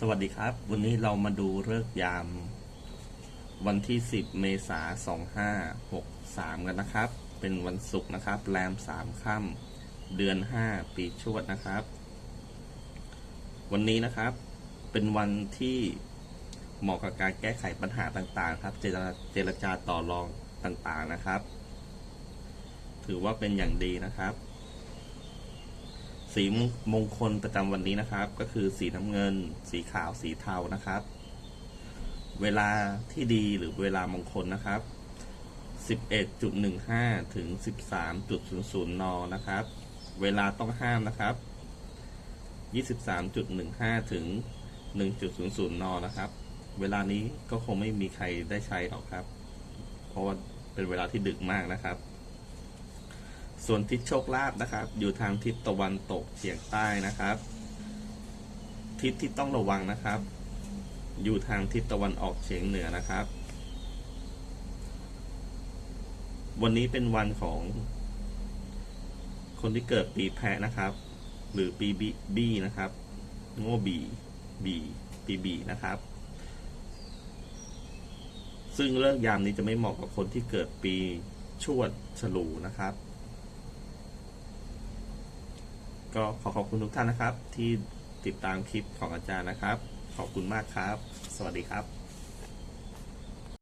สวัสดีครับ วันนี้เรามาดูเลิกยาม วันที่ 10 เมษายน 2563 กันนะครับ เป็นวันศุกร์นะครับ แรม 3 ค่ำเดือน 5 ปีชวดนะครับ วันนี้นะครับ เป็นวันที่เหมาะกับการแก้ไขปัญหาต่างๆ ครับ เจรเจรจาต่อรองต่างๆนะครับ ถือว่าเป็นอย่างดีนะครับ สีมงคลประจำวันนี้นะครับ ก็คือสีน้ำเงิน สีขาวสีเทานะครับ เวลาที่ดีหรือเวลามงคลนะครับ 11.15 ถึง 13.00 น นะครับ เวลาต้องห้ามนะครับ 23.15 ถึง 1.00 น นะครับ เวลานี้ก็คงไม่มีใครได้ใช้หรอกครับ เพราะว่าเป็นเวลาที่ดึกมากนะครับ ส่วนทิศโชคลาภนะครับ อยู่ทางทิศตะวันตกเฉียงใต้นะครับ ทิศที่ต้องระวังนะครับ อยู่ทางทิศตะวันออกเฉียงเหนือนะครับ วันนี้เป็นวันของคนที่เกิดปีแพะนะครับ หรือปีบีบีนะครับ โง่บีบีปีบีนะครับ ซึ่งเลิกยามนี้จะไม่เหมาะกับคนที่เกิดปีชวดฉลูนะครับ ก็ขอขอบคุณทุกท่านนะครับ ที่ติดตามคลิปของอาจารย์นะครับ ขอบคุณมากครับ สวัสดีครับ